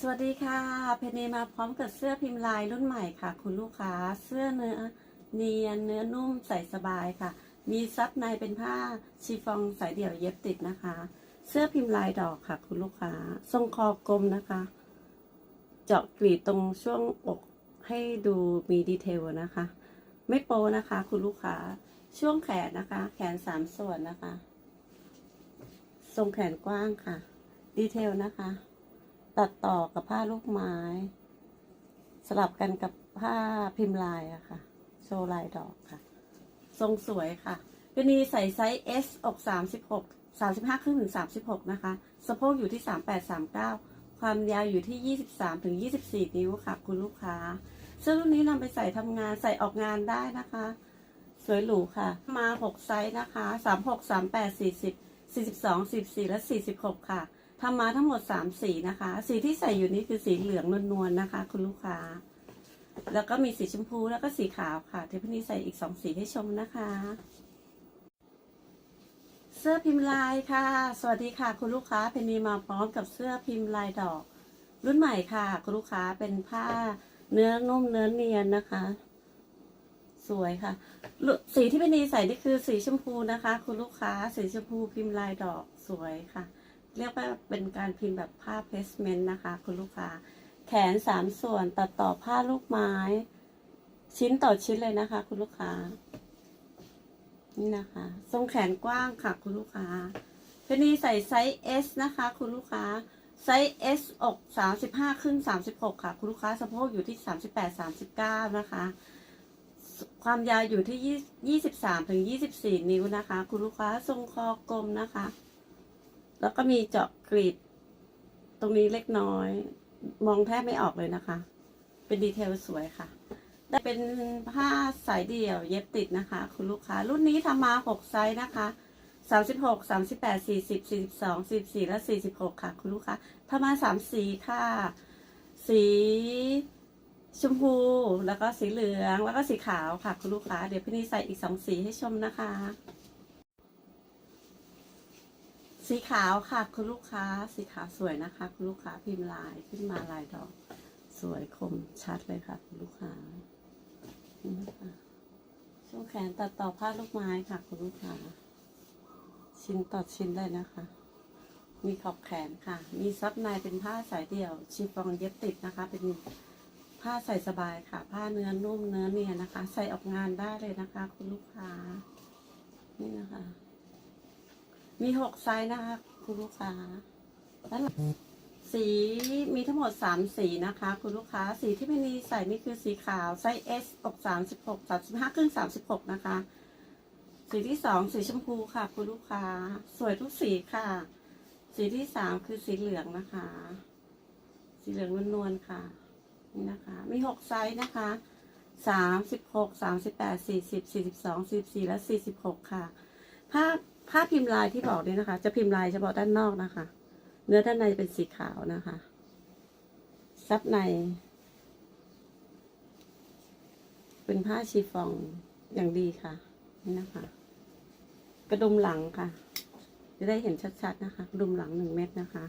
สวัสดีค่ะ เพนนีมาพร้อมกับเสื้อพิมพ์ลายรุ่นใหม่ค่ะ คุณลูกค้า เสื้อเนื้อเนียนเนื้อนุ่มใส่สบายค่ะ มีซับในเป็นผ้าชีฟองสายเดี่ยวเย็บติดนะคะ เสื้อพิมพ์ลายดอกค่ะ คุณลูกค้า ทรงคอกลมนะคะ เจาะกรีดตรงช่วงอกให้ดูมีดีเทลนะคะ ไม่โปนะคะ คุณลูกค้า ช่วงแขนนะคะ แขนสามส่วนนะคะ ทรงแขนกว้างค่ะ ดีเทลนะคะ ตัดต่อกับผ้าลูกไม้ สลับกันกับผ้าพิมพ์ลายอะค่ะ โชว์ลายดอกค่ะ ทรงสวยค่ะเป็นนีใส่ไซส์ S อก36 35ครึ่งถึง36 นะคะ สะโพกอยู่ที่ 38 39 ความยาวอยู่ที่ 23ถึง24 นิ้วค่ะ คุณลูกค้าซึ่งรุ่นนี้นำไปใส่ทำงานใส่ออกงานได้นะคะ สวยหรูค่ะ มา 6 ไซส์นะคะ 36 38 40 42 44 และ 46 ค่ะ ทำมาทั้งหมด3สีนะคะ สีที่ใส่อยู่นี้คือสีเหลืองนวลๆนะคะ คุณลูกค้า แล้วก็มีสีชมพูแล้วก็สีขาวค่ะเดี๋ยวพี่นี้ใส่อีก2สีให้ชมนะคะ เสื้อพิมพ์ลายค่ะ สวัสดีค่ะ คุณลูกค้าเพนนีมาพร้อมกับเสื้อพิมพ์ลายดอก รุ่นใหม่ค่ะ คุณลูกค้าเป็นผ้าเนื้อนุ่มเนื้อเนียนนะคะ สวยค่ะ สีที่เพนนีใส่นี่คือสีชมพูนะคะ คุณลูกค้า สีชมพูพิมพ์ลายดอกสวยค่ะ เรียกว่าเป็นการพิมพ์แบบผ้าเพสเมนต์นะคะ คุณลูกค้า แขนสามส่วนตัดต่อผ้าลูกไม้ ชิ้นต่อชิ้นเลยนะคะ คุณลูกค้า นี่นะคะ ทรงแขนกว้างค่ะ คุณลูกค้าเพนนีใส่ไซส์ S นะคะ คุณลูกค้าไซส์ S อกสามสิบห้าครึ่งสามสิบหกค่ะ คุณลูกค้าสะโพกอยู่ที่สามสิบแปดสามสิบเก้านะคะ ความยาวอยู่ที่ยี่สิบสามถึงยี่สิบสี่นิ้วนะคะ คุณลูกค้าทรงคอกลมนะคะ แล้วก็มีเจาะกรีด ตรงนี้เล็กน้อย มองแทบไม่ออกเลยนะคะ เป็นดีเทลสวยค่ะแต่เป็นผ้าสายเดี่ยวเย็บติดนะคะ คุณลูกค้า รุ่นนี้ทำมาหกไซส์นะคะสามสิบหกสามสิบแปดสี่สิบสี่สิบสองสี่สี่และสี่สิบหกค่ะ คุณลูกค้าทำมาสามสีค่ะ สีชมพูแล้วก็สีเหลืองแล้วก็สีขาวค่ะ คุณลูกค้า เดี๋ยวพี่นี่ใส่อีกสองสีให้ชมนะคะ สีขาวค่ะ คุณลูกค้า สีขาวสวยนะคะ คุณลูกค้าพิมพ์ลายขึ้นมาลายดอก สวยคมชัดเลยค่ะ คุณลูกค้านี่นะคะช่วงแขนตัดต่อผ้าลูกไม้ค่ะ คุณลูกค้า ชิ้นต่อชิ้นเลยนะคะ มีขอบแขนค่ะ มีซับในเป็นผ้าสายเดี่ยว ชีฟองเย็บติดนะคะ เป็นผ้าใส่สบายค่ะ ผ้าเนื้อนุ่มเนื้อเนียนนะคะ ใส่ออกงานได้เลยนะคะ คุณลูกค้า นี่นะคะ มีหกไซส์นะคะ คุณลูกค้าแล้วสีมีทั้งหมดสามสีนะคะ คุณลูกค้าสีที่ไม่มีใส่นี่คือสีขาวไซส์ S อกสามสิบหกสามสิบห้าครึ่งสามสิบหกนะคะ สีที่สองสีชมพูค่ะ คุณลูกค้า สวยทุกสีค่ะ สีที่สามคือสีเหลืองนะคะ สีเหลืองนวลๆค่ะนี่นะคะ มีหกไซส์นะคะสามสิบหกสามสิบแปดสี่สิบสี่สิบสองสี่สิบสี่และสี่สิบหกค่ะ ผ้าผ้าพิมพ์ลายที่บอกนี่นะคะ จะพิมพ์ลายเฉพาะด้านนอกนะคะ เนื้อด้านในเป็นสีขาวนะคะ ซับใน เป็นผ้าชีฟองอย่างดีค่ะ นี่นะคะ กระดุมหลังค่ะ จะได้เห็นชัดๆนะคะ กระดุมหลังหนึ่งเม็ดนะคะ